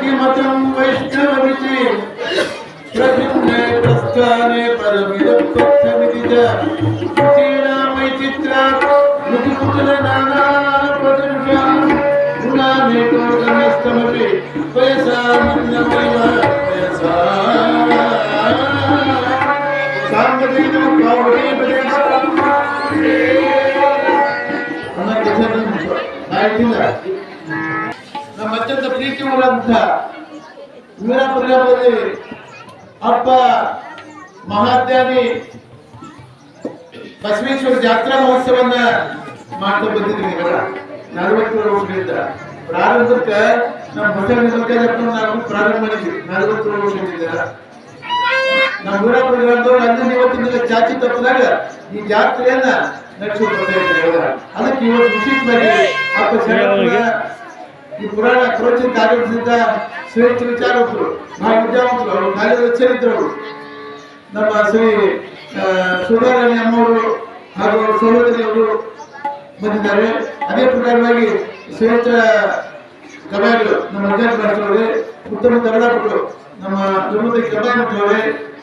किमतं वैष्णवमिति प्रभिन्ने प्रस्थाने परमिदपक्षमिति च चीनामैचित्रा मुखिपुतलनानापदंशां गुणानेको गम्यस्तमपि वयसा मन्यमैव वयसा ಸಾಂಗದೇನು ಕಾವಡಿ ಪ್ರದೇಶ ಅನ್ನೋ ಕೆಲಸ ಆಯ್ತಿಲ್ಲ ನಮ್ಮ ಅತ್ಯಂತ ವೀರಪುರದಲ್ಲಿ ಅಪ್ಪ ಮಹಾತ್ಯಾಗಿ ಬಸವೇಶ್ವರ ಜಾತ್ರಾ ಮಹೋತ್ಸವನ್ನ ಮಾಡ್ತಾ ಬಂದಿದ್ದೀನಿ ಇವಾಗ. ನಲವತ್ತೇಳು ವರ್ಷದಿಂದ ಪ್ರಾರಂಭಕ್ಕೆ ನಮ್ಮ ಬಸವಣ್ಣ ನಾವು ಪ್ರಾರಂಭ ಮಾಡಿದ್ವಿ. ನಲವತ್ತು ವರ್ಷದಿಂದ ನಮ್ಮ ವೀರಾಪುರ ಗ್ರಾಮದವ್ರು ಅಂದಿನ ಇವತ್ತಿನ ಚಾಚಿ ತಪ್ಪದಾಗ ಈ ಜಾತ್ರೆಯನ್ನ ನಡೆಸಿಕೊಡ್ತಾ ಅದಕ್ಕೆ ಇವತ್ತು ವಿಶೇಷವಾಗಿ ಅಪ್ಪ ಶರಣಪ್ಪನ ಈ ಪುರಾಣ ಪ್ರೋಚಿತ ಆಗಮಿಸಿದ ಶ್ರೇಷ್ಠ ವಿಚಾರವಂತರು ಮಹಾ ವಿದ್ಯಾವಂತರು ಅವರು ಕಾಲೇಜು ಎಚ್ಚರಿದ್ದರು ನಮ್ಮ ಶ್ರೀ ಸುಧಾರಾಣಿ ಅಮ್ಮವರು ಹಾಗೂ ಸಹೋದರಿಯವರು ಬಂದಿದ್ದಾರೆ. ಅದೇ ಪ್ರಕಾರವಾಗಿ ಶ್ರೇಷ್ಠ ಕಲಾವಿದರು ನಮ್ಮ ಮಾಸ್ಟರವರೇ ಉತ್ತಮ ಕನ್ನಡಪಟರು ನಮ್ಮ ತಿರುಮತಿ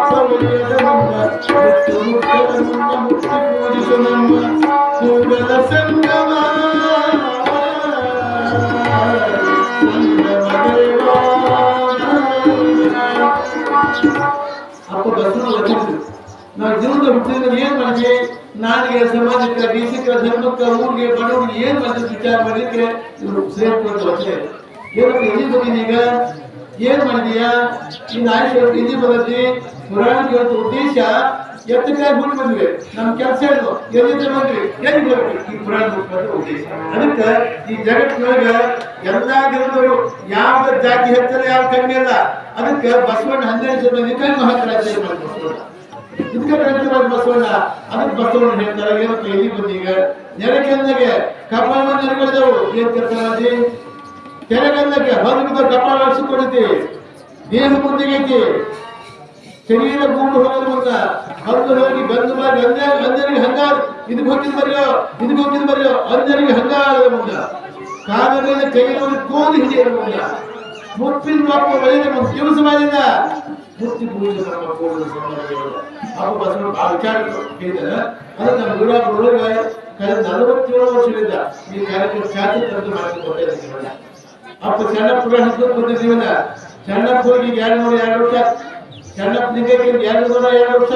ಮುಟ್ಟಿನ ರಕ್ತ ಒಲಿಯದ ಮುನ್ನ ಮುಟ್ಟು ಮುಟ್ಟದ ಮುನ್ನ ಮುಟ್ಟಿ ಪೂಜಿಸು ನಮ್ಮ ಕೂಡಲ ಸಂಗಮ ಅಪ್ಪ ಬಸವ ವಚನಿಸಿದ್ರು ನಾವು ಜೀವನದ ಹುಟ್ಟಿದ್ರೆ ಏನ್ ಮಾಡಿದ್ವಿ? ನಾಡಿಗೆ ಸಮಾಜಕ್ಕೆ, ದೇಶಕ್ಕೆ, ಧರ್ಮಕ್ಕೆ, ಊರಿಗೆ, ಬಡವರಿಗೆ ಏನ್ ಮಾಡಿದ್ರು ವಿಚಾರ ಮಾಡಲಿಕ್ಕೆ ಸೇರ್ಕೊಂಡು ಎಲ್ಲಿ ಬಂದಿದ್ದೀನಿ ಏನ್ ಮಾಡಿದೀಯಾ ಇನ್ನು ಆಯುಷ್ ಬಂದಿ ಪುರಾಣಕ್ಕೆ ಇವತ್ತು ಉದ್ದೇಶ ಎತ್ತಕ್ಕಾಗಿ ಬಿಟ್ಟು ಬಂದ್ವಿ ನಮ್ ಕೆಲಸ ಏನು ಎಲ್ಲಿಂದ ಬಂದ್ವಿ ಎಲ್ಲಿ ಬರ್ಬೇಕು ಈ ಪುರಾಣ ಉದ್ದೇಶ. ಅದಕ್ಕೆ ಈ ಜಗತ್ತಿನೊಳಗ ಎಲ್ಲಾ ಗ್ರಂಥರು ಯಾವ ಜಾತಿ ಹೆಚ್ಚಲ್ಲ ಯಾವ ಕಮ್ಮಿ ಅಲ್ಲ ಅದಕ್ಕೆ ಬಸವಣ್ಣ ಹನ್ನೆರಡು ಜನ ನಿಕಾಯ ಮಹಾತ್ರಾಜ್ಯ ಬಸವಣ್ಣ. ಇದಕ್ಕೆ ಗ್ರಂಥರಾಜ ಬಸವಣ್ಣ, ಅದಕ್ಕೆ ಬಸವಣ್ಣ ಹೇಳ್ತಾರೆ ಏನಪ್ಪ ಎಲ್ಲಿ ಬಂದೀಗ ನೆರಕೆಂದಗೆ ಕಪಾಲ ನೆರಗಳಿದವು ಏನ್ ಕರ್ತಾರಾಜಿ ಕೆರೆಗಂದಕ್ಕೆ ಹೊರಗಿದ ಕಪಾಲ ಹರಿಸಿಕೊಡತಿ ದೇಹ ಮುಂದೆಗೈತಿ ಶರೀರ ಗುಂಪು ಹೋಗೋದ್ರಿಂದ ಮುಂದ ಹಂಗ ಬಂದು ಮಾಡಿ ಅಂದ ಅಂದರಿಗೆ ಹಂಗಾರ ಇದಕ್ಕೆ ಹೋಗಿದ್ ಬರೆಯೋ, ಇದಕ್ಕೆ ಹೋಗಿದ್ ಬರೆಯೋ ಅಂದರಿಗೆ ಹಂಗಾರದ ಮುಂದ ಕಾಗದ ಮೇಲೆ ಕೈಯಲ್ಲಿ ಕೋದಿ ಹಿಡಿಯೋದು ಮುಂದ ಮುಪ್ಪಿನ ಮಕ್ಕಳು ಮುಂದೆ ದಿವಸ ಮಾಡಿದ ಮುತ್ತಿ ಪೂಜೆ ನಮ್ಮ ಬಸವ ವಿಚಾರ ಹೇಳಿದ್ದಾರೆ ಅದು ನಮ್ಮ ಗುರುಗಳ ಕಳೆದ ನಲವತ್ತೇಳು ವರ್ಷದಿಂದ ಈ ಕಾರ್ಯಕ್ರಮ ಖ್ಯಾತಿ ತಂದು ಮಾಡಿ ಕೊಟ್ಟಿದ್ದಾರೆ ಅಪ್ಪ ಸಣ್ಣ ಪುರಾಣ ಬಂದಿದ್ದೀವಲ್ಲ ಸಣ್ಣ ಹೋಗಿ ಎರಡು ನೂರ ಎರಡು ವರ್ಷ. ಸಣ್ಣಪ್ಪ ನಿಗಕ್ಕೆ ಎರಡು ನೂರ ಎರಡು ವರ್ಷ,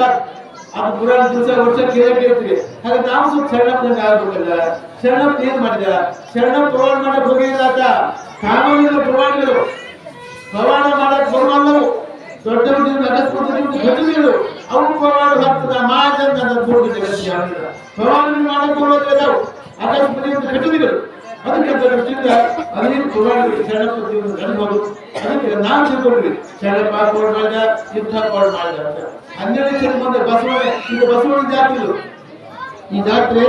ಅದು ಪುರಾಣ ದಿವಸ ವರ್ಷ ಕೇಳಕ್ಕೆ ಇರ್ತೀವಿ ಹಾಗೆ ನಾವು ಸ್ವಲ್ಪ ಸಣ್ಣಪ್ಪನಂಗೆ ಆಗ್ಬೇಕಲ್ಲ ಶರಣಪ್ಪ ಏನ್ ಮಾಡಿದ? ಶರಣಪ್ಪ ಪ್ರಮಾಣ ಮಾಡಕ್ ಹೋಗಿಲ್ಲ ಆತ ಕಾನೂನಿನ ಪ್ರಮಾಣಗಳು ಪ್ರಮಾಣ ಮಾಡಕ್ ಬರುವಲ್ಲವು ದೊಡ್ಡ ನಡೆಸ್ಕೊಡ್ತೀನಿ ಘಟನೆಗಳು ಪ್ರವಾಣ ಪ್ರಮಾಣ ಹಾಕ್ತದ ಮಾಜ ಜಗತ್ತಿಗೆ ಆಗಿಲ್ಲ ಪ್ರಮಾಣ ಮಾಡಕ್ ಬರೋದಿಲ್ಲ ಅವು ಅಕಸ್ಮಾತ್ ಘಟನೆಗಳು ಅದಕ್ಕೆ ದೃಷ್ಟಿಯಿಂದ ಪ್ರಮಾಣಗಳು ಶರಣಪ್ಪ ಜೀವನ ಅನುಭವ ಅದಕ್ಕೆ ನಾನು ತಿಳ್ಕೊಂಡ್ವಿ ಶರಣಪ್ಪ ಕೋಡ್ ಯುದ್ಧ ಕೋಡ್ ಮಾಡಿದ ಅಂತ. ಹನ್ನೆರಡು ಜನ ಬಂದ ಬಸವಣ್ಣ, ಈಗ ಬಸವಣ್ಣ ಜಾತಿ ಈ ಜಾತ್ರೆ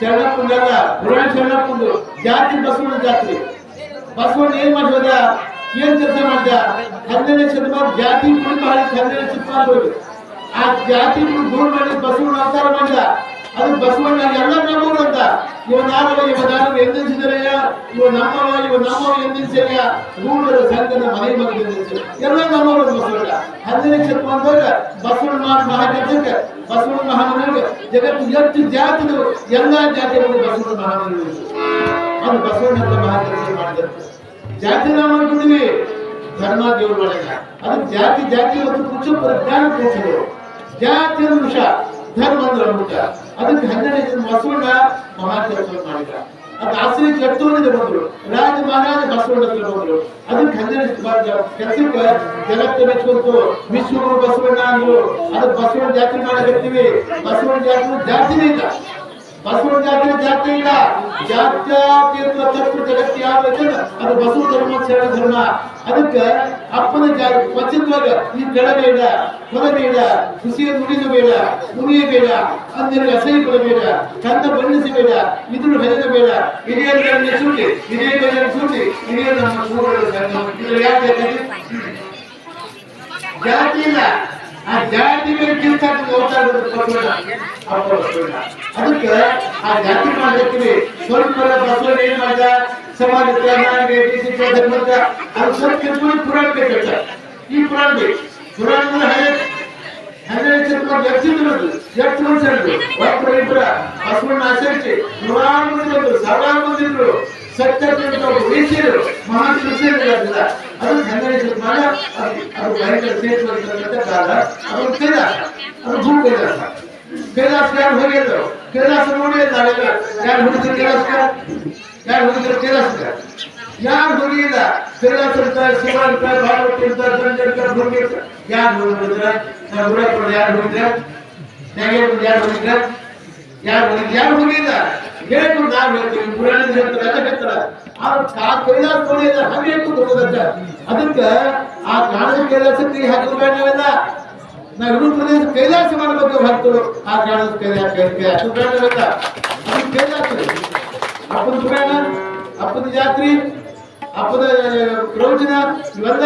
ಶರಣಪ್ಪಂದಲ್ಲ ಪುರಾಣ ಶರಣಪ್ಪಂದು ಜಾತಿ ಬಸವಣ್ಣ ಜಾತ್ರೆ. ಬಸವಣ್ಣ ಏನ್ ಮಾಡಿದ ಏನ್ ಕೆಲಸ ಮಾಡ್ದ? ಹನ್ನೆರಡು ಶತಮಾನ ಜಾತಿ ಕುರಿತು ಹಾಡಿದ ಹನ್ನೆರಡು ಶತಮಾನ ಆ ಜಾತಿ ದೂರ ಮಾಡಿ ಬಸವಣ್ಣ ಅವತಾರ ಮಾಡಿದ. ಅದು ಬಸವಣ್ಣ ಎಲ್ಲ ನಮ್ಮವರು ಅಂತ. ಇವ ನಾನವ ಇವ ನಾನವ ಎಂದೆನಿಸಿದರೆಯ ಇವ ನಮ್ಮವ ಇವ ನಮ್ಮವ ಎಂದೆನಿಸಿದೆಯ ಮೂರರ ಸಂಘದ ಮನೆ ಮಗನಿಂದ ಎಲ್ಲ ನಮ್ಮವರು ಬಸವಣ್ಣ. ಹನ್ನೆರಡನೇ ಶತಮಾನದಾಗ ಬಸವಣ್ಣ ಮಹಾಜಕ್ಕೆ ಬಸವಣ್ಣ ಮಹಾಮನಿಗೆ ಜಗತ್ತು ಎಷ್ಟು ಜಾತಿದು ಎಲ್ಲ ಜಾತಿಗಳು ಬಸವಣ್ಣ ಮಹಾಮನಿಗಳು ಅದು ಬಸವಣ್ಣ ಅಂತ ಮಾಡಿದ್ರು. ಜಾತಿ ನಾವು ಮಾಡ್ಕೊಂಡಿವಿ ಧರ್ಮ ದೇವರು ಅದು ಜಾತಿ ಜಾತಿ ಮತ್ತು ಪುರುಷ ಪ್ರಜ್ಞಾನ ಪುರುಷರು. ಜಾತಿ ಅಂದ್ರೆ ವಿಷ ಧರ್ಮ ಅಂದ್ರೆ ಅಮೃತ ಅದಕ್ಕೆ ಹನ್ನೆರಡು ಬಸವಣ್ಣ ಮಹಾಚರ್ಚೆ ಮಾಡಿದ ಅದು ಆಸರಿ ಕಟ್ಟೋನಿಗೆ ಬಂದ್ರು. ರಾಜ ಮಹಾರಾಜ ಬಸವಣ್ಣ ಬಂದ್ರು. ಅದಕ್ಕೆ ಹನ್ನೆರಡು ಕೆಲಸಕ್ಕೆ ಜಗತ್ತು ಮೆಚ್ಕೊಂತು ವಿಶ್ವಗುರು ಬಸವಣ್ಣ ಅಂದ್ರು. ಅದಕ್ಕೆ ಬಸವಣ್ಣ ಜಾತಿ ಮಾಡಕತ್ತೀವಿ. ಬಸವಣ್ಣ ಜಾತಿ ಜಾತಿನೇ ಇಲ್ಲ. ಬಸವಣ್ಣ ಜಾತಿ ಜಾತಿ ಇಲ್ಲ ಜಾತ್ಯಾತಿ ತತ್ವ ಜಗತ್ತಿ ಇದನ್ನ ಅದು ಬಸವ ಧರ್ಮ ಶರಣ ಧರ್ಮ. ಅದಕ್ಕೆ ಅಪ್ಪನ ಜಾತಿ ಪಚಿತ್ವಾಗ ಈ ಕೆಳಬೇಡ ನುಡಿದು ಬೇಡ ಉಳಿಯಬೇಡ ಅಂದರೆ ಅಸಹಿ ಕೊಡಬೇಡ ಚಂದ ಬಣ್ಣಿಸಬೇಡ ಇದ್ರ ಹೆದರಬೇಡ ಹಿರಿಯರನ್ನ ಸೂಟಿ ನಮ್ಮ ಕೂಡಲು ಸಂಗಮ. ಇದು ಯಾಕೆ ಜಾತಿ ಇಲ್ಲ. ಆ ಜಾತಿ ಮೇಲೆ ಕಿರುಚಾಟ. ಅದಕ್ಕೆ ಆ ಜಾತಿ ಮಾಡಿರ್ತೀವಿ ಸ್ವಲ್ಪ ಬಸವಣ್ಣ ಏನ್ ಮಾಡ್ದ? ಸಮಾಜ ಧರ್ಮಕ್ಕೆ ಅದು ಸ್ವಲ್ಪ ಕಿರ್ಕೊಂಡು ಪುರಾಣ ಬೇಕಂತ. ಈ ಪುರಾಣ ಬೇಕು. ಪುರಾಣದ ಹಳೆ ಹನ್ನೆರಡು ಶತಮಾನ ವ್ಯಕ್ತಿತ್ವದ್ದು ಎಷ್ಟು ಮನುಷ್ಯರು ಒಬ್ಬರು ಇಬ್ಬರ ಆಚರಿಸಿ ನೂರಾರು ಮಂದಿ ಸಾವಿರಾರು ಕೃಷಿಯಲ್ಲ ಅದು ಹನ್ನೆರಡು ಶತಮಾನ ಅದು ಅದು ಭಯಂಕರ ಸೇರ್ತಕ್ಕಂಥ ಕಾಲ ಅದು ಕೈಲಾಸ ಅದು ಭೂ ಕೈಲಾಸ ಕೈಲಾಸ ಯಾರು ಹೋಗಿದ್ರು ಕೈಲಾಸ ನೋಡಿ ನಾವೆಲ್ಲ ಯಾರು ಹುಡುಗರು ಕೈಲಾಸ ಯಾರು ಹುಡುಗರು ಕೈಲಾಸ ಯಾರು ಹೋಗಿಲ್ಲ ಕೈಲಾಸ ಇರ್ತಾರೆ ಶಿವ ಇರ್ತಾರೆ ಭಾಗವತ ಇರ್ತಾರೆ ದಂಡ ಇರ್ತಾರೆ ಭೂಮಿ ಇರ್ತಾರೆ ಯಾರು ಹೋಗಿದ್ರ ನಾವು ಗುಡಪ್ಪ ಯಾರು ಹೋಗಿದ್ರ ನ್ಯಾಯಗಳು ಯಾರು ಹೋಗಿದ್ರ ಯಾರು ಹೋಗಿದ್ ಯಾರು ಹೋಗಿಲ್ಲ ಹೇಳು ನಾವು ಹೇಳ್ತೀವಿ ಪುರಾಣದ ಹೇಳ್ತಾರೆ. ಎಲ್ಲ ಹೇಳ್ತಾರೆ ಆ ಕೈಲಾಸ ನೋಡಿ ಹಂಗೆ ಹೋಗೋದಂತ ಅದಕ್ಕೆ ಆ ಕಾಣದ ಕೈಲಾಸಕ್ಕೆ ಹಾಕಿದ್ರೆ ನಾವೆಲ್ಲ. ನಾವು ಇಡೀ ಪ್ರದೇಶ ಕೈಲಾಸ ಮಾಡಬೇಕು ಹೊರತು ಆ ಕಾಣದ ಕೈಲಾಸ ಅದು ಬೇಡವಲ್ಲ ಅದು ಕೈಲಾಸ ಅಪ್ಪನ ಪುರಾಣ, ಅಪ್ಪನ ಜಾತ್ರೆ ಅಪ್ಪದ ಪ್ರವಚನ, ಇವೆಲ್ಲ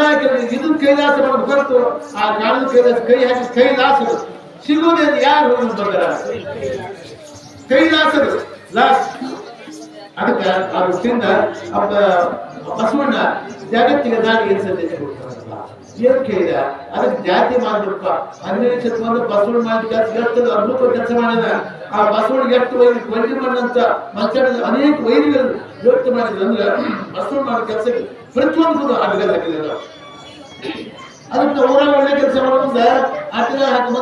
ಇದು ಕೈಲಾಸ ಹೊರತು ಆ ಕಾಣದ ಕೈಲಾಸ ಕೈ ಹಾಕಿ ಕೈಲಾಸರು. ಸಿಗೋದೇ ಯಾರು ಬಂದಾರ ಕೈಲಾಸರು. ಲಾಸ್ ಅದಕ್ಕೆ ಆ ವೃತ್ತಿಯಿಂದ ಅಪ್ಪ ಬಸವಣ್ಣ ಜಗತ್ತಿಗೆ ಏನು ಸಂದೇಶ ಕೊಡ್ತಾರಲ್ಲ ಕೇಳಿದ? ಅದಕ್ಕೆ ಜಾತಿ ಮಾಡಿದಪ್ಪ ಹನ್ನೆರಡು ಶತಮಾನ ಬಸವಣ್ಣ ಮಾಡಿದ ಕೆಲಸ ಎಷ್ಟು ಅದ್ಭುತ ಕೆಲಸ ಮಾಡಿದ. ಆ ಬಸವಣ್ಣ ಎಷ್ಟು ವೈರಿ ವೈರಿ ಮಾಡಿದಂತ ಮಾತಾಡಿದ ಅನೇಕ ವೈರಿಗಳು ಯೋಚನೆ ಮಾಡಿದ್ರು ಅಂದ್ರೆ ಬಸವಣ್ಣ ಮಾಡೋ ಕೆಲಸಕ್ಕೆ ಪ್ರತಿಯೊಂದು ಅದಕ್ಕೆ ಊರಾಗ ಒಳ್ಳೆ ಕೆಲಸ ಆಟಗ ಹತ್ತು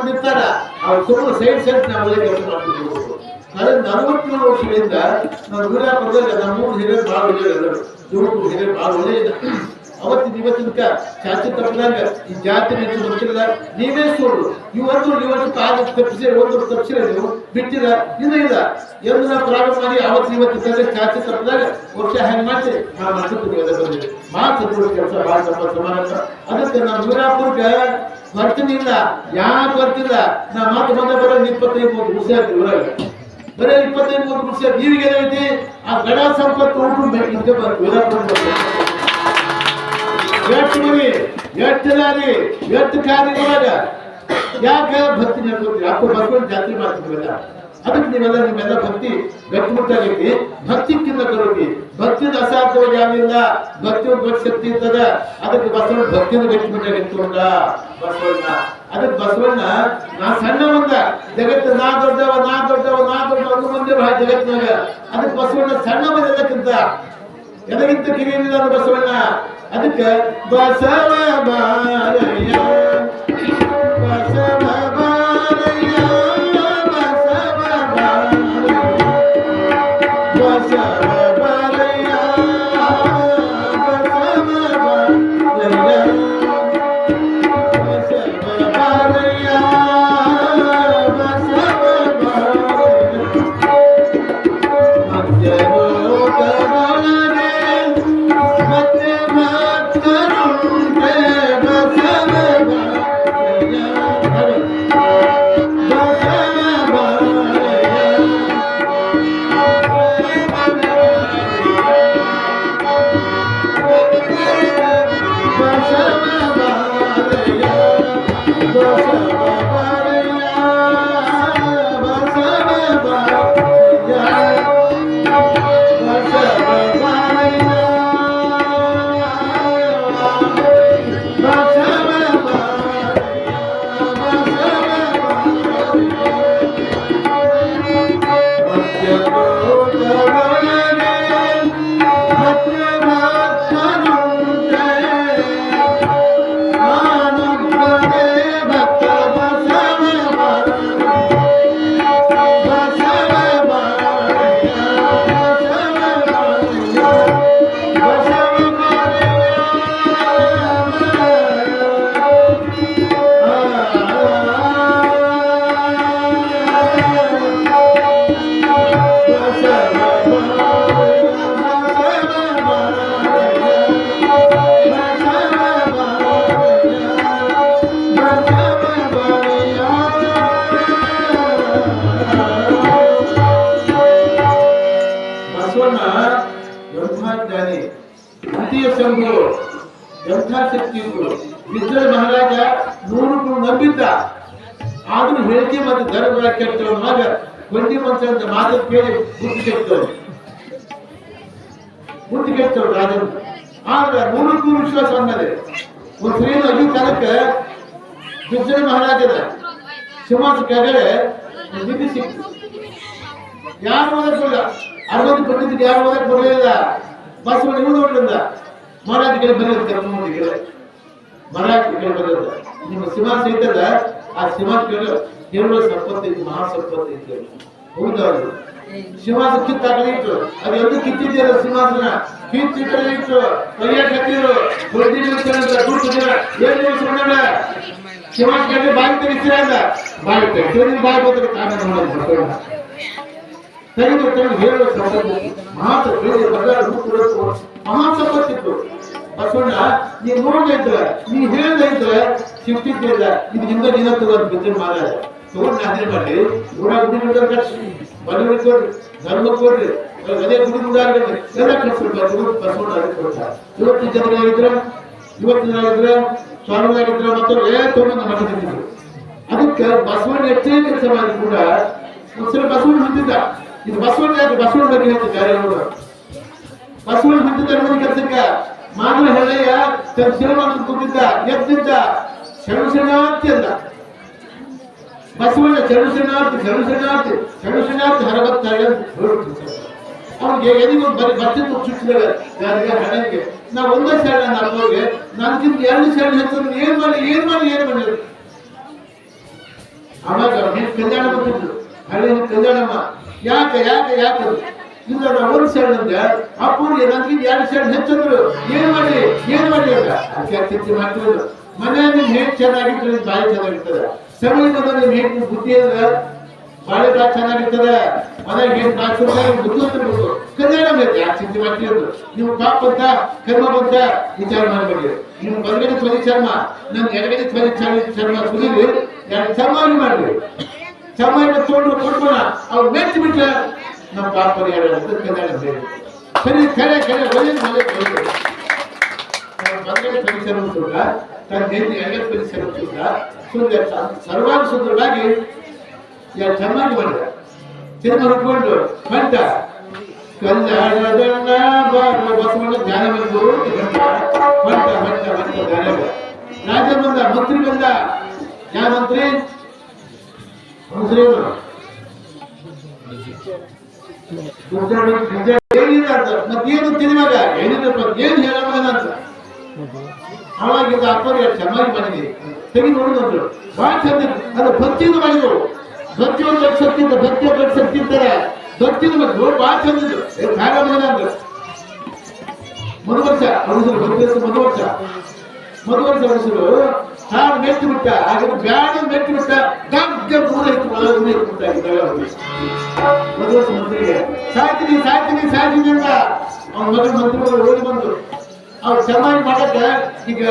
ಅವ್ರು ಸೈಡ್ ಸೈಡ್ ನಾವು ಒಳ್ಳೆ ಕೆಲಸ ಕಳೆದ ನಲವತ್ತೇಳು ವರ್ಷಗಳಿಂದ ನಾವು ವೀರಾಪುರದಾಗ ನಮ್ಮೂರು ಹಿರಿಯರು ಭಾಳ ಒಳ್ಳೆಯವರು ಯುವಕರು ಹಿರಿಯರು ಭಾಳ ಅವತ್ತಿನ ಇವತ್ತಿನ ಚಾಚಿ ತಪ್ಪಿದಾಗ ಈ ಜಾತಿ ನೆಚ್ಚು ಗೊತ್ತಿಲ್ಲ ನೀವೇ ಸುಳ್ಳು ಇವತ್ತು ಇವತ್ತು ಕಾಲ ತಪ್ಪಿಸಿ, ಒಂದು ತಪ್ಪಿಸಿರ ನೀವು, ಬಿಟ್ಟಿಲ್ಲ, ಇಲ್ಲ ಎಂದು ನಾವು ಪ್ರಾರಂಭ ಮಾಡಿ ಅವತ್ತು ಇವತ್ತು ತಂದೆ ಜಾತಿ ತಪ್ಪಿದಾಗ ವರ್ಷ ಹೆಂಗ್ ಮಾಡಿ ನಾವು ಮಾತುಕತೆ ಬಂದಿದ್ದೀವಿ ಮಾತು ಕೆಲಸ ಭಾಳ ನಮ್ಮ ಸಮಾನ ಅದಕ್ಕೆ ನಾವು ನೂರಾಪುರ್ಗೆ ಬರ್ತೀನಿ ಇಲ್ಲ ಯಾಕೆ ಬರ್ತಿಲ್ಲ ನಾ ಮಾತು ಬಂದ ಬರೋ ಇಪ್ಪತ್ತೈದು ಮೂರು ಆಯ್ತು ಊರಾಗ ಬರೀ ಇಪ್ಪತ್ತೈದು ಮೂವತ್ತು ವರ್ಷ ನೀರಿಗೆ ಏನೈತಿ ಆ ಗಡ ಸಂಪತ್ತು ಉಂಟು ಮುಂದೆ ಬರ್ಬೇಕು ಎಷ್ಟು ಮನಿ ಎಷ್ಟು ದಾರಿ, ಎಷ್ಟು ಕಾರ್ಯಗಳಾಗ ಯಾಕೆ ಭಕ್ತಿ ನಡ್ಕೊತೀವಿ ಅಪ್ಪ ಬರ್ಕೊಂಡು ಜಾತ್ರೆ ಮಾಡ್ತೀವಲ್ಲ ಅದಕ್ಕೆ ನೀವೆಲ್ಲ ನಿಮ್ಮೆಲ್ಲ ಭಕ್ತಿ ಗಟ್ಟಿಮುಟ್ಟಾಗೈತಿ ಭಕ್ತಿಕ್ಕಿಂತ ಕರೋತಿ ಭಕ್ತಿ ಅಸಾಧ್ಯವಾಗಿ ಯಾವಿಲ್ಲ ಭಕ್ತಿ ಒಂದು ದೊಡ್ಡ ಶಕ್ತಿ ಇರ್ತದ. ಅದಕ್ಕೆ ಬಸವಣ್ಣ ಭಕ್ತಿನ ಗಟ್ಟಿಮುಟ್ಟಾಗಿ ಇಟ್ಕೊಂಡ ಬಸವಣ್ಣ. ಅದಕ್ಕೆ ಬಸವಣ್ಣ, ನಾ ಸಣ್ಣ ಮಂದ ಜಗತ್ತು ನಾ ದೊಡ್ಡವ ನಾ ದೊಡ್ಡವ ನಾ ದೊಡ್ಡವ ಒಂದು ಮಂದಿ ಭಾಳ ಜಗತ್ತಿನಾಗ. ಅದಕ್ಕೆ ಬಸವಣ್ಣ ಸಣ್ಣ ಎಲ್ಲಕ್ಕಿಂತ. ಎದಗಿಂತ ಕಿರಿಯನಿಲ್ಲ ಅದು ಬಸವಣ್ಣ. ಅದಕ್ಕೆ ಬಸವ ಬಾರಯ್ಯ. ಕೆಟ್ಟವ ಮಗ ಕೊಂಡಿ ಅಂತ ಮಾತು ಕೇಳಿ ಬುದ್ಧಿ ಕೆಟ್ಟವರು ಬುದ್ಧಿ ಕೆಟ್ಟವರು ರಾಜರು. ಆದ್ರೆ ನೂರಕ್ಕೂ ವಿಶ್ವಾಸ ಅನ್ನದೆ. ಒಂದು ಸ್ತ್ರೀ ಅಗಿ ಕಾಲಕ್ಕೆ ವಿಜಯ ಮಹಾರಾಜನ ಸಿಂಹಾಸ ಕೆಳಗಡೆ ನಿಧಿ ಸಿಕ್ತು ಯಾರು ಓದಕ್ ಬರಲ್ಲ ಅರವತ್ತು ಬಂದಿದ್ದು ಯಾರು ಓದಕ್ ಬರಲಿಲ್ಲ ಬಸ್ ಇವ್ರು ನೋಡ್ಲಿಲ್ಲ ಮಹಾರಾಜ ಕಡೆ ಬರೋದು ಕರ್ಕೊಂಡ್ಬಂದಿಗೆ ಮಹಾರಾಜ ಕಡೆ ಬರೋದು ನಿಮ್ಮ ಸಿಂಹಾಸ ಇದ್ದದ ಆ ಸಿಂಹಾಸ ಕಡೆ ಹೇಳುವ ಸಂಪತ್ತು ಐತಿ ಮಹಾ ಸಂಪತ್ತು ಇತ್ತು ಹೌದೌದು. ಸಿಂಹಾಸ ಕಿತ್ತಾಕಲಿ ಇತ್ತು. ಅದು ಎಂದು ಕಿತ್ತಿದ್ದೀರ ಸಿಂಹಾಸನ? ಕಿತ್ತಿ ಕಡೆ ಇತ್ತು ಕೈಯ ಕತ್ತಿರು ಬಡ್ಡಿ ದುಡ್ಡು ದಿನ ಏನ್ ದಿವಸ ಮಾಡಲ್ಲ ಸಿಂಹಾಸ ಕಟ್ಟಿ ಬಾಯಿ ತೆಗಿಸ್ತೀರ ಅಂದ ಬಾಯಿ ತೆಗಿಸ್ತೀರ ಬಾಯಿ ಬಂದ್ರೆ ಕಾರಣ ಮಾಡೋದು ತೆಗೆದು ತೆಗೆದು ಹೇಳುವ ಸಂಪತ್ತು. ರೂಪುಗಳು ಮಹಾ ಸಂಪತ್ತಿತ್ತು ಬಸವಣ್ಣ ನೀ ನೋಡದೇ ಇದ್ರೆ ನೀ ಹೇಳದೇ ಇದ್ರೆ ಸಿಕ್ತಿದ್ದಿಲ್ಲ ಇದು ಹಿಂದೆ ನಿನ್ನ ತಗೊಂಡು ಬಿದ್ದ ಮಾರಾಯ ತಗೊಂಡು ಅದೇ ಮಾಡಿ ಗುಡ ಗುಡಿ ಗುಡ ಕಟ್ಸಿ. ಮದುವೆ ಕೊಡ್ರಿ ಧರ್ಮ ಕೊಡ್ರಿ ಅದೇ ಗುಡಿ ಗುಡಾರ್ಗಡೆ ಎಲ್ಲ ಕಟ್ಸ್ಬಿಡ್ತಾರೆ ಬಸವಣ್ಣ ಅದಕ್ಕೆ ಕೊಡ್ತಾರೆ ಇವತ್ತು ಜನರಾಗಿದ್ರೆ ಇವತ್ತು ಜನರಾಗಿದ್ರೆ ಸ್ವಾಮಿಯಾಗಿದ್ರೆ ಮತ್ತೊಂದು ಏ ತಗೊಂಡು ಮಠ ತಿಂತಿದ್ರು ಅದಕ್ಕೆ ಬಸವಣ್ಣ ಹೆಚ್ಚೇ ಮಾಡಿ ಕೂಡ ಒಂದ್ಸಲ ಬಸವಣ್ಣ ಹೊಂದಿದ್ದ. ಇದು ಬಸವಣ್ಣ ಯಾಕೆ? ಬಸವಣ್ಣ ಬಗ್ಗೆ ಹೇಳ್ತಿದ್ದಾರೆ ಅವರು ಬಸವಣ್ಣ ಹೊಂದಿದ್ದ ಅನ್ನೋದು ಕೆಲಸಕ್ಕೆ. ಮಾನವ ಹಳ್ಳಿಯ ತನ್ನ ಶಿವಮಾನ ಕೂತಿದ್ದ ಎದ್ದಿದ್ದ. ಬಸವಣ್ಣ ಶರಣಶರಣಾರ್ಥಿ ಶರಣಶರಣಾರ್ಥಿ ಶರಣಶರಣಾರ್ಥಿ ಹರಬತ್ತಾಳೆ ಅವ್ನಿಗೆ ಎದಿಗೂ ಬರೀ ಬರ್ತಿತ್ತು ಚುಚ್ಚಿದ್ದಾರೆ ಯಾರಿಗೆ ಹಣಕ್ಕೆ ನಾ ಒಂದೇ ಸೈಡ್ ಅಪ್ಪವ್ರಿಗೆ ನನಗಿಂತ ಎರಡು ಸೈಡ್ ಹೆಚ್ಚು ಏನ್ ಮಾಡಿ ಏನ್ ಮಾಡಿ ಏನ್ ಮಾಡಿ ಅವಾಗ ನೀನು ಕಲ್ಯಾಣ ಬಂದಿದ್ರು. ಹಳ್ಳಿ ಕಲ್ಯಾಣಮ್ಮ. ಯಾಕೆ ಯಾಕೆ ಯಾಕೆ? ಇಲ್ಲ ನಾವು ಒಂದು ಸೈಡ್ ಅಂದ್ರೆ ಅಪ್ಪನಿಗೆ ನನಗಿಂತ ಎರಡು ಸೈಡ್ ಹೆಚ್ಚಂದ್ರು ಏನ್ ಮಾಡಿ ಏನ್ ಮಾಡಿ ಅಂತ. ಅದಕ್ಕೆ ಚಿಂತೆ ಮಾಡ್ತಿರೋದು ಮನೆಯಲ್ಲಿ ಹೇಗೆ ಚೆನ್ನಾಗಿರ್ತದೆ ಬಾಯಿ ಚೆನ್ನಾಗಿರ್ತದೆ. ನಿಮ್ ಹೇಗ್ ಬುದ್ಧಿ ಅಂದ್ರೆ ಬಾಳೆ ಬಾಯಿ ಚೆನ್ನಾಗಿರ್ತದೆ. ಮನೆಗೆ ಹೇಗ್ ಬಾಯಿ ಬುದ್ಧಿ ಇರ್ಬೇಕು ಕಲ್ಯಾಣ ಬೇಕು. ಯಾಕೆ ಚಿಂತೆ ಮಾಡ್ತಿರೋದು ನೀವು ಪಾಪ ಅಂತ, ಕರ್ಮ ಬಂತ ವಿಚಾರ ಮಾಡಬೇಡಿ. ನೀವು ಬಲಗಡೆ ಧ್ವನಿ ಚರ್ಮ, ನನ್ ಎಡಗಡೆ ಧ್ವನಿ ಚರ್ಮ ಸುಲಿರಿ ಎರಡು ಚರ್ಮ ಮಾಡ್ರಿ ಚರ್ಮ ತೊಗೊಂಡು ಕೊಡ್ಬೋಣ ಅವ್ರು ಮೆಚ್ಚಿ ಬಿಟ್ರೆ ನಮ್ಮ ಪಾಪ ಅಂತ ಕಲ್ಯಾಣ ಬೇಕು ಸರಿ, ಕರೆ ಕರೆ ಒಳ್ಳೆ ಮನೆ ಬಲಗಡೆ ಸುತ್ತ ತನ್ನ ಹೆಂಡತಿ ಪರಿಸರ ಸುತ್ತ ಸುಂದರ ಸರ್ವಾಂಗ ಸುಂದರವಾಗಿ ಚೆನ್ನಾಗಿ ಬಂದ. ಸಿನಿಮಾ ಹುಡ್ಕೊಂಡು ಬಂಟ ಕಲ್ಯಾಣದಣ್ಣ ಬಸವಣ್ಣ ಧ್ಯಾನ ಬಂದು ಬಂಟ ಬಂಟ ಬಂಟ ಧ್ಯಾನ ರಾಜ ಬಂದ, ಮಂತ್ರಿ ಬಂದ. ಯಾವ ಮಂತ್ರಿ? ಮತ್ತೇನು ತಿರುವಾಗ ಏನಿಲ್ಲಪ್ಪ ಏನ್ ಹೇಳಮನ ಅಂತ. ಇದು ಅಪ್ಪರಿಗೆ ಚೆನ್ನಾಗಿ ಮಾಡಿದೆ ತೆಗೆದು ನೋಡಿದ್ರು ಬಹಳ ಚಂದ. ಅದು ಭಕ್ತಿಯಿಂದ ಮಾಡಿದ್ರು. ಭಕ್ತಿಯನ್ನು ಒಂದು ಭಕ್ತಿಯ ಶಕ್ತಿ ಭಕ್ತಿಯಿಂದ ಮಾಡಿದ್ರು. ಬಹಳ ಚಂದ ಕಾರ್ಯ ಅಂದ್ರು. ಮಧುವರ್ಷ ಮನುಷ್ಯರು ಹೆಸರು ಮಧುವರ್ಷ. ಮಧುವರ್ಷ ಮನುಷ್ಯರು ನಾನು ಮೆಟ್ಟು ಬಿಟ್ಟ ಹಾಗೆ ಬ್ಯಾಡ ಮೆಚ್ಚಿ ಬಿಟ್ಟ ಗಗ್ಗ ದೂರ ಇತ್ತು ಒಳ ದೂರ ಇತ್ತು ಬಿಟ್ಟ. ಮಧುವರ್ಷ ಮಂತ್ರಿಗೆ ಸಾಯ್ತೀನಿ ಸಾಯ್ತೀನಿ ಸಾಯ್ತೀನಿ ಅಂತ. ಅವ್ನ ಮಗನ ಮಂತ್ರಿಗಳು ಓಡಿ ಬಂದು ಅವ್ರು ಚೆನ್ನಾಗಿ ಮಾಡಕ್ಕೆ ಈಗ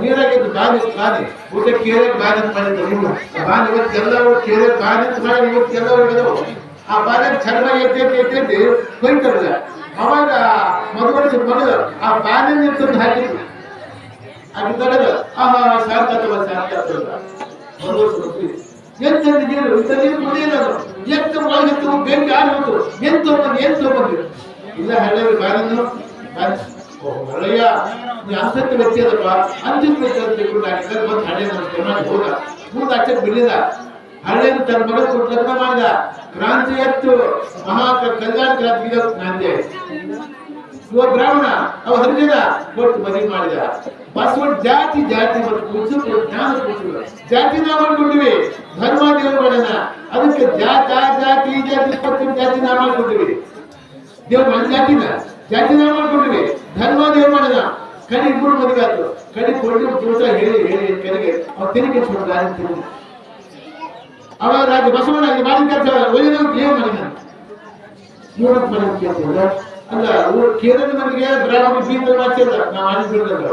ನೀರಾಗಿದ್ದು ಬಾನಿ ಬಾನಿ ಊಟ ಕೇರೆ ಬಾನಿ ಅಂತ ಮಾಡಿದ್ರು ಆ ಬಾನಿ ಇವತ್ತು ಎಲ್ಲ ಕೇರೆ ಬಾನಿ ಅಂತ ಮಾಡಿ ಇವತ್ತು ಎಲ್ಲ ಹೋಗಿದವು ಆ ಬಾನಿ ಚೆನ್ನಾಗಿ ಎತ್ತಿ ಎತ್ತಿ ಎತ್ತಿ ಅವಾಗ ಮಗದು ಆ ಬಾನಿ ತಂದು ಹಾಕಿದ್ರು. ಅದು ತಡೆದು, ಆಹಾ ಮಂತ್ರಿ ಎಂತ ನೀರು? ಇಂಥ ನೀರು ಕುಡಿಯಲ್ಲ ಅದು. ಎಂತ ಒಳಗಿತ್ತು ಬೆಂಕಿ ಆರು ಎಂತ ಬಂದು ಇಲ್ಲ ಹಳ್ಳಿ ಬಾರನ್ನು ಒಳ್ಳೆಯ ಅಂತಕ್ಕೆ ವ್ಯಕ್ತಿ ಅದಪ್ಪ ಅಂತಿಮ ವ್ಯಕ್ತಿ ಅಂತ ತಿಳ್ಕೊಂಡು ಹಾಕಿದ್ರೆ ಬಂದು ಹಳ್ಳಿ ಮಾಡಿ ಹೋದ ಮುಂದೆ ಆಚೆ ಬಿಡಿದ ಹಳ್ಳಿಯನ್ನು ತನ್ನ ಮಗ ಕೊಟ್ಟು ಲಗ್ನ ಮಾಡಿದ ಕ್ರಾಂತಿ ಎತ್ತು ಮಹಾ ಕಲ್ಯಾಣ ಕ್ರಾಂತಿ ಕ್ರಾಂತಿ ಆಯ್ತು. ಇವ ಬ್ರಾಹ್ಮಣ, ಅವ ಹರಿಜನ ಕೊಟ್ಟು ಮದುವೆ ಮಾಡಿದ. ಬಸವಣ್ಣ ಜಾತಿ ಜಾತಿ ಮತ್ತು ಕುರಿತು ಜ್ಞಾನ ಕೊಟ್ಟಿಲ್ಲ ಜಾತಿ ನಾವು ಮಾಡ್ಕೊಂಡಿವಿ ಧರ್ಮ ದೇವರು ಮಾಡೋಣ ಅದಕ್ಕೆ ಜಾತ, ಜಾತಿ ಜಾತಿ ಜಾತಿ ನಾವು ಮಾಡ್ಕೊಂಡಿವಿ ದೇವ್ರ ಜಾತಿನ. ಜಾತಿ ನಾವು ಮಾಡ್ಕೊಂಡಿವಿ ಧರ್ಮ ಏನ್ ಮಾಡಿದ ಕಡಿ ಇಬ್ಬರು ಮದುವೆ ಆದ್ರು ಕಡಿ ಕೊಡಿ ದೋಷ ಹೇಳಿ ಹೇಳಿ ಕಡೆಗೆ ಅವ್ರು ತೆರಿಗೆ ದಾರಿ ತಿರುಗಿ. ಅವ ರಾಜ ಬಸವಣ್ಣ ಅಲ್ಲಿ ಮಾಡಿದ ಕೆಲಸ ಒಳ್ಳೆಯದಕ್ಕೆ ಏನ್ ಮಾಡಿದ ಇವತ್ತು ಮನೆಗೆ ಕೇಳ್ತಿಲ್ಲ ಅಲ್ಲ, ಊರು ಕೇರಳ ಮನೆಗೆ ಬ್ರಾಹ್ಮಣ ಬೀದ ಮಾಡ್ಸಿದ ನಾವು ಮಾಡಿ ಬೀಳ್ದಂಗ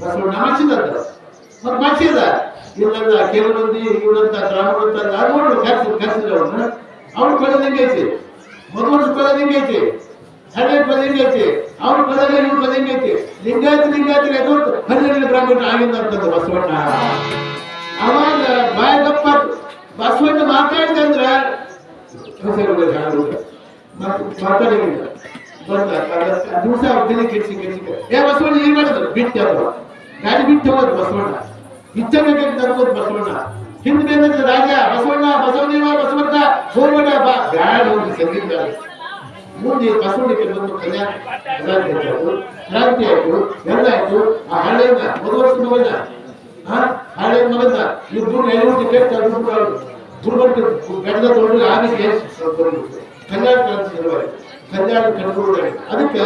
ಬಸವಣ್ಣ ಮಾಡ್ಸಿದಂತ ಮತ್ತೆ ಮಾಡ್ಸಿದ. ಇಲ್ಲಂದ ಕೇರಳ ಮಂದಿ ಗ್ರಾಮಗಳಂತ ಬ್ರಾಹ್ಮಣ ನೋಡು ಕರ್ಸಿದ್ರು ಕರ್ಸಿದ್ರು ಅವ್ರನ್ನ. ಅವ್ರು ಕಳೆದಂಗೆ ಐತಿ ಮದುವೆ ಕಳೆದಂಗೆ ಐತಿ ಹಳೆ ಪದಂಗ ಐತಿ? ಅವ್ರ ಪದಂಗ ಇವ್ರ ಪದಂಗ ಐತಿ? ಲಿಂಗಾಯತ ಲಿಂಗಾಯತ ಎದುರು ಹನ್ನೆರಡು ಬ್ರಾಹ್ಮಣ ಆಗಿಂದ ಅಂತಂದು ಬಸವಣ್ಣ. ಅವಾಗ ಬಾಯ ಗಪ್ಪ ಬಸವಣ್ಣ ಮಾತಾಡಿದಂದ್ರ ಮಾತಾಡಿಲ್ಲ ಬಂದ ದಿವಸ ದಿನ ಏ ಬಸವಣ್ಣ, ಏನ್ ಮಾಡಿದ್ರು? ಬಿಟ್ಟು ಅವರು ಗಾಡಿ ಬಿಟ್ಟು ಹೋಗೋದು ಬಸವಣ್ಣ. ಇಚ್ಛೆ ಬೇಕಾಗಿ ತರ್ಬೋದು ಬಸವಣ್ಣ. ಹಿಂದೆ ರಾಜ, ಬಸವಣ್ಣ ಬಸವದೇವ ಬಸವಣ್ಣ ಹೋಗೋಣ ಬಾ. ಬ್ಯಾಡ ಹೋಗಿ ಸಂಗೀತ. ಮುಂದೆ ಕಸೂಡಿಗೆ ಬಂದು ಕಲ್ಯಾಣ ಆಯ್ತು ಕ್ರಾಂತಿ ಆಯ್ತು ಎಲ್ಲ ಆಯ್ತು ಆ ಹಳ್ಳಿಯಿಂದ ಒಂದು ವರ್ಷ ಮಗನ ಹಳ್ಳಿಯ ಮಗನ ದುಡ್ಡು ಎರಡು ಟಿಕೆಟ್ ತಗೊಂಡು ದುರ್ಗಟ್ಟು ಗಡ್ಡ ತೊಗೊಂಡು ಆನೆಗೆ ಕಲ್ಯಾಣ ಕ್ರಾಂತಿ ಶುರುವಾಯಿತು ಕಲ್ಯಾಣ ಕಡ್ಗುರುಗಳು ಅದಕ್ಕೆ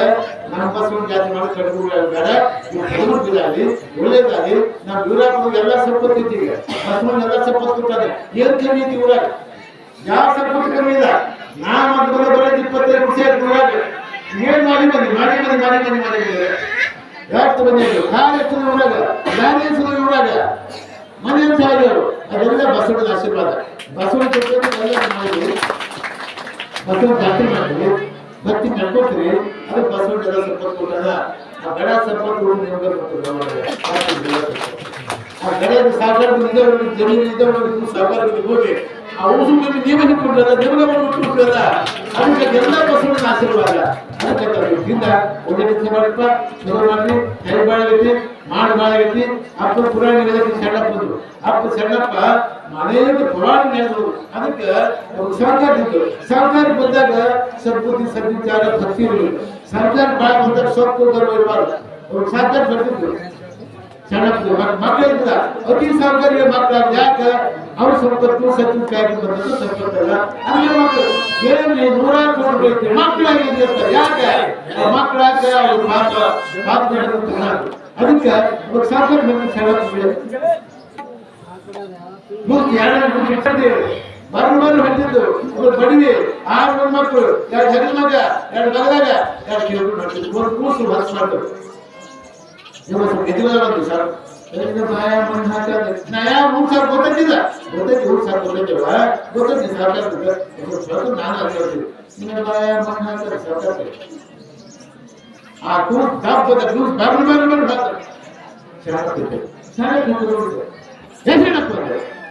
ನಮ್ಮ ಬಸವನ ಜಾತಿ ಮಾಡಿ ಕಡ್ಗುರುಗಳು ಬೇಡ. ಇವು ಕಡ್ಗುರು ಬಿಡಾಲಿ ಒಳ್ಳೇದಾಗಿ ನಾವು ಯೂರಾಪುರ ಎಲ್ಲ ಸಂಪತ್ತು ಇದ್ದೀವಿ ಬಸವನ ಎಲ್ಲ ಸಂಪತ್ತು ಕೊಟ್ಟಾನೆ ಏನ್ ಕಮ್ಮಿ ಇದೆ ಊರಾಗ? ಯಾವ ಸಂಪತ್ತು ಕಮ್ಮಿ ಇಲ್ಲ ನಾ ಮತ್ತೆ ಬರೋ ಬರೋದು ಇಪ್ಪತ್ತೈದು ಖುಷಿ ಆಯ್ತು ಏನ್ ಮಾಡಿ ಬನ್ನಿ ಮಾಡಿ ಬನ್ನಿ ಮಾಡಿ ಬನ್ನಿ ಮಾಡಿ ಯಾಕೆ ಬಂದಿದ್ರು ಕಾರ್ ಎತ್ತದ ಊರಾಗ ಗಾಡಿ ಎತ್ತದ ಊರಾಗ ಮನೆ ಅಂತ ಹೇಳಿದರು ಅದೆಲ್ಲ ಬಸವಣ್ಣನ ಆಶೀರ್ವಾದ. ಬಸವನ ಕೊಟ್ಟರೆ ಮಾಡಿ ಬಸವಣ್ಣ ಜಾತ್ರೆ ಮಾಡ್ತೀವಿ. ಭಕ್ತಿ ನಡ್ಕೊತೀರಿ ಅದು ಬಸವನ ಜನ ಸಂಪರ್ಕ ಕೊಟ್ಟಾಗ ಆ ಗಡ ಉಳಿದು ನಿಮ್ಗೆ ಆ ಗಡದ ಸಾಕಾರ ಇದ್ದವರು ಜಮೀನು ಇದ್ದವರು ಸಾಕಾರ ಹೋಗಿ ಆ ಊಸು ಮೇಲೆ ನೀವೇ ಹಿಡ್ಕೊಂಡ್ರಲ್ಲ ನಿಮ್ಗೆ ಬಿಟ್ಬಿಟ್ರಲ್ಲ ಅದಕ್ಕೆ ಎಲ್ಲ ಬಸವನ ಆಶೀರ್ವಾದ. ಅದಕ್ಕೆ ಹಿಂದ ಒಳ್ಳೆ ಕೆಲಸ ಮಾಡಪ್ಪ ಚಲೋ ಮಾಡ್ರಿ ಕೈ ಬಾಳಗೈತಿ ಮಾಡಿ ಬಾಳಗೈತಿ ಅಪ್ಪ ಪುರಾಣ ಹೇಳಕ್ಕೆ ಸಣ್ಣಪ್ಪಂದ್ರು ಅಪ್ಪ ಸಣ್ಣಪ್ಪ ಅನೇಕ ಪುರಾಣ ಹೇಳಿದ್ರು. ಅದಕ್ಕೆ ಸರ್ಕಾರ ಇತ್ತು ಸರ್ಕಾರ ಬಂದಾಗ ಸದ್ಬುದ್ಧಿ ಸದ್ವಿಚಾರ, ಭಕ್ತಿ ಇರಲಿಲ್ಲ. ಸರ್ಕಾರ ಬಾಳ ಬಂದಾಗ ಅವ್ರು ಸರ್ಕಾರ ಬರ್ತಿದ್ರು. ಸಣ್ಣಪ್ಪು ಮಕ್ಕಳಿಂದ ಅತಿ ಸರ್ಕಾರಿಗೆ ಮಕ್ಕಳ ಯಾಕೆ? ಅವ್ರ ಸಂಪತ್ತು ಸತ್ಯಕ್ಕಾಗಿ ಬಂದದ್ದು ಸಂಪತ್ತಲ್ಲ ಏನ್ರಿ ನೂರಾರು ಕೋಟಿ ರೂಪಾಯಿ ಮಕ್ಕಳಾಗಿ ಯಾಕೆ? ಮಕ್ಕಳಾಗ ಅವ್ರ ಪಾಪ ನಡೆದಂತ ಅದಕ್ಕೆ ಅವ್ರ ಸರ್ಕಾರ ಬಂದ ಸಣ್ಣ ಮೂರ್ತಿ ಎರಡು ಇಟ್ಟಿದ್ದೇವೆ ಬರು ಬರು ಹೊಂದಿದ್ದು ಒಂದು ಬಡವಿ, ಆರು ಮಕ್ಕಳು, ಎರಡು ಹೆಣ್ಣು ಮಗ, ಎರಡು ಮಗದಾಗ ಎರಡು ಕಿಲೋಮೀಟರ್ ಒಂದು ಕೂಸು ಮಾಡ್ತಾರೆ. ಇವತ್ತು ಗೆದ್ದಿಲ್ಲ ಬಂತು ಸರ್ ಎಲ್ಲಿಂದ ನಯ ಮಣ್ಣು ಹಾಕಿದ್ರೆ ನಯ ಮೂರು ಸಾವಿರ ಗೊತ್ತಿದ್ದ ಗೊತ್ತೈತಿ ಮೂರು ಸಾವಿರ ಗೊತ್ತೈತಿವ ಗೊತ್ತೈತಿ ಸರ್ಕಾರ ಸ್ವಲ್ಪ ನಾನು ಅನ್ಕೊಳ್ತೀವಿ ನೀವು ನಯ ಮಣ್ಣು ಹಾಕಿದ್ರೆ ಸರ್ಕಾರ ಆ ಕೂಸ್ ದಬ್ಬದ ಕೂಸ್ ಬರ್ರು ಬರ್ರು ಬರ್ರು ಹಾಕ್ತಾರೆ ಶರಣಪ್ಪ ಶರಣಪ್ಪ ಹೆಸರಿನಪ್ಪ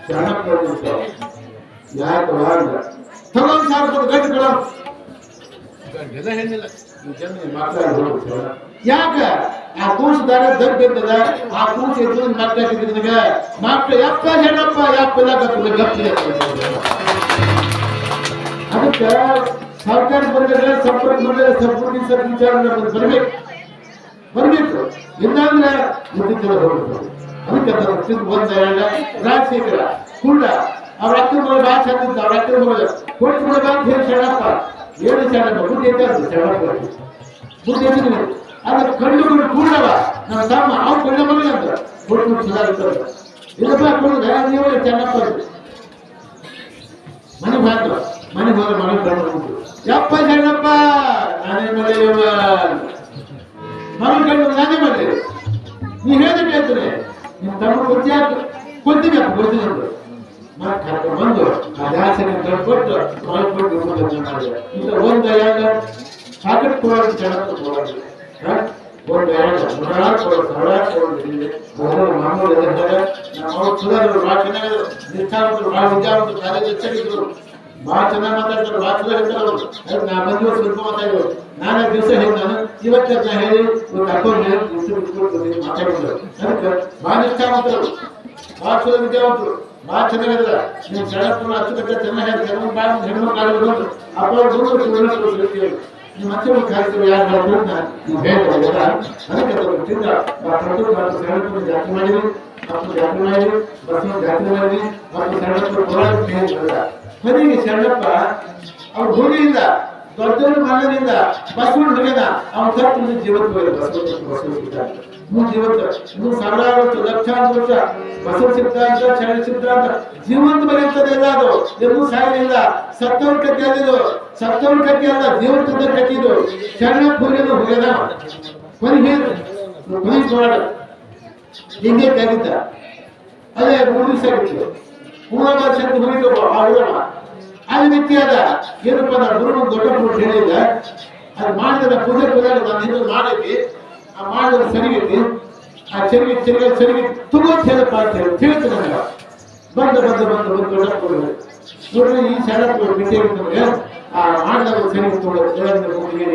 ಶರಣಪ್ಪ ಯಾಕೆ ವಾರ ತಗೊಂಡ್ ಸಾವಿರ ರೂಪಾಯಿ ಗಂಟು ಕೊಡೋ ಗಂಟೆಲ್ಲ ಹೆಣ್ಣಿಲ್ಲ ಈ ಜನ ಮಾತಾಡಿ ಯಾಕ ಆ ಕೂಸು ದಾರ ದಬ್ಬಿರ್ತದ ಆ ಕೂಸು ಎದ್ದು ಮಾತಾಡಿದ್ರೆ ನಿನಗ ಮಕ್ಕಳು ಯಪ್ಪ ಹೆಣ್ಣಪ್ಪ ಯಪ್ಪ ಇಲ್ಲ ಗಪ್ಪ ಗಪ್ಪ ಅದಕ್ಕೆ ಸರ್ಕಾರ ಬಂದರೆ ಸಂಪರ್ಕ ಬಂದರೆ ಸಂಪೂರ್ಣ ಸರ್ ವಿಚಾರ ಬರ್ಬೇಕು ಬರ್ಬೇಕು ಇಲ್ಲಾಂದ್ರೆ ಮುದ್ದಿದ್ದೆಲ್ಲ ಹೋಗ್ಬೇಕು ಅದಕ್ಕೆ ಅದರ ತಿಂದು ಬಂದ ಎರಡ ರಾಜಶೇಖರ ಕುಳ್ಳ ಅವ್ರ ಅಕ್ಕನ ಮಗಳು ಭಾಳ ಚಂದ ಇತ್ತು ಅವ್ರ ಅಕ್ಕನ ಮಗಳು ಕೊಟ್ಟು ಬಿಡದ ಅಂತ ಹೇಳಿ ಶರಣಪ್ಪ ಏನು ಚರಣ ಅಂತ ಬುದ್ಧಿ ಐತೆ ಅದ್ರ ಕಣ್ಣುಗಳು ಕೂಡವ. ನಮ್ಮ ತಮ್ಮ ಅವ್ರು ಕಣ್ಣ ಮಗನ ಅಂತ ಕೊಟ್ಟು ಸುಧಾರಿಸ್ತಾರೆ ಇಲ್ಲಪ್ಪ ಕೊಂಡ ನೀವು ಚೆನ್ನಪ್ಪ ಅಂತ. ಮನೆ ಬಂದ್ರು ಮನೆ ಹೋದ್ರೆ ಮನೆ ಬಂದು ಯಪ್ಪ ಶರಣಪ್ಪ ನಾನೇ ಮನೆಯವ ಮನೆ ಕಂಡು ನಾನೇ ಮರೆಯ ನೀ ಹೇಳಿದ್ರೆ ಹೇಳ್ತಾರೆ ನಿಮ್ಮ ತಮ್ಮ ಕೊಡ್ತೀಯ ಕೊಡ್ತೀನಿ ಅಪ್ಪ, ಕೊಡ್ತೀನಿ ಅಂದ್ರು. ಮತ್ತೆ ಕರ್ಕೊಂಡು ಬಂದು ದಾಸನ ಕಳ್ಕೊಟ್ಟು ಮಾಡ್ಕೊಟ್ಟು ಊಟವನ್ನು ಮಾಡಿದೆ ಇಲ್ಲ ಒಂದು ಎರಡು ಸಾಕಷ್ಟು ಕೊಡೋದು ಚೆನ್ನಾಗಿ ಕೊಡೋದು? ಒಂದು ಎರಡು ನೂರಾರು ಕೊಡೋದು ಸಾವಿರಾರು ಕೊಡೋದು ಮೊದಲು ಮಾಮೂಲು ನಮ್ಮ ಅವ್ರು ಸುಧಾರರು ಭಾಳ ಚೆನ್ನಾಗಿದ್ರು ಅವರು ನಾ ನಾನೇ ದಿವಸ ಹೇಳ್ತಾನೆ ನಾ ಹೇಳಿ ಒಂದು ಮಾತಾಡಿದ್ರು ಅದಕ್ಕೆ ನಿಷ್ಠಾವಂತರು ವಿದ್ಯಾವಂತರು ಭಾಳ ಚೆನ್ನಾಗಿದ್ರ ನೀವು ಭಾಳ ಹೇಳ್ತೀವಿ ನಿಮ್ಮ ಮತ್ತೆ ಕಾರ್ಯಕ್ರಮ ಯಾರು ಮಾಡ್ಕೊಂಡು ನೀವು ಹೇಳ್ಬೋದಲ್ಲ ಅದಕ್ಕೆ ಅದು ಬಿಟ್ಟಿದ್ದ ಪ್ರತಿಯೊಂದು ಮತ್ತು ಶರಣಪ್ಪನ ಜಾತ್ರೆ ಜಾತ್ರೆ ಅವ್ರ ಭೂಮಿಯಿಂದ ದೊಡ್ಡವರು ಮಣ್ಣನಿಂದ ಬಸವಣ್ಣ ಹುಡುಗನ ಅವನ ಕತ್ತು ಜೀವತ್ತು ಹೋಗಿದೆ ಬಸವಣ್ಣ ಬಸವ ಸಿದ್ಧಾಂತ. ಮೂರು ಜೀವತ್ತು ಇನ್ನು ಸಾವಿರಾರು ವರ್ಷ, ಲಕ್ಷಾಂತರ ವರ್ಷ ಬಸವ ಸಿದ್ಧಾಂತ ಶರಣ ಸಿದ್ಧಾಂತ, ಜೀವಂತ ಬರೆಯುತ್ತದೆ ಎಲ್ಲ ಅದು ಎಲ್ಲೂ ಸಾಯಲಿಲ್ಲ. ಸತ್ತವ್ರ ಕಥೆ ಅದಿದು ಸತ್ತವ್ರ ಕಥೆ ಅಲ್ಲ, ಜೀವಂತದ ಕಥೆ ಇದು. ಶರಣಪ್ಪ ಹೋಗ್ಯದ ಹೋಗ್ಯದ ಕೊನೆಗೆ ಕೊನೆಗೆ ನೋಡ ಹಿಂಗೆ ಕರೀತ ಅದೇ ಮೂರು ದಿವಸ ಆಗಿತ್ತು. ಮೂರನೇ ಶಕ್ತಿ ಹೋಗಿದ್ದು ಆ ಊರಮ್ಮ ಅಲ್ಲಿ ವ್ಯಕ್ತಿ ಅದ ಏನಪ್ಪ ನಾನು ಗುರು ಒಂದು ದೊಡ್ಡ ಪುರುಷ ಹೇಳಿಲ್ಲ ಅದು ಮಾಡಿದ್ರೆ ಪೂಜೆ ಪೂಜೆ ನಾನು ಹಿಂದೆ ಮಾಡೈತಿ ಆ ಮಾಡಿದ್ರೆ ಸರಿಗೈತಿ ಆ ಚೆರಿಗೆ ಚೆರಿಗೆ ಚೆರಿಗೆ ತುಂಬಾ ಹೇಳಪ್ಪ ಅಂತ ಹೇಳಿ ತಿಳಿತು ನನಗೆ ಬಂದ ಬಂದ ಬಂದ ಬಂದು ದೊಡ್ಡ ಕೊಡೋದು ನೋಡ್ರಿ ಈ ಶಾಲಾ ಬಿಟ್ಟೆ ನಮಗೆ ಆ ಮಾಡಿದಾಗ ಸರಿ ತೊಗೊಳ್ಳೋದು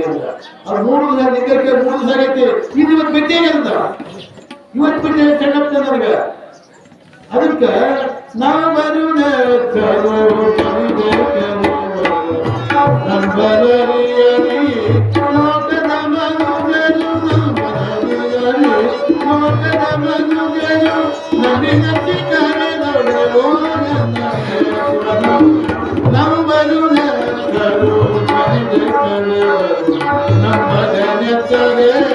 ಅಂತ ಅವ್ರು ಮೂರು ದಿವಸ ನಿದ್ದಕ್ಕೆ ಮೂರು ದಿವಸ ಆಗೈತಿ ಇದು ಇವತ್ತು ಬಿಟ್ಟೇನೆ ಅಂತ ಇವತ್ತು ಬಿಟ್ಟೆ ಸಣ್ಣಪ್ಪ ನನಗೆ ಅದಕ್ಕೆ నరుణెత్తను పరిదెత్తను నంబరరియని నోట నమను జరు నంబరరియని నోట నమను జరు నడి నటి కరదడో నంబరుణెత్తను పరిదెత్తను నంబరనెత్తను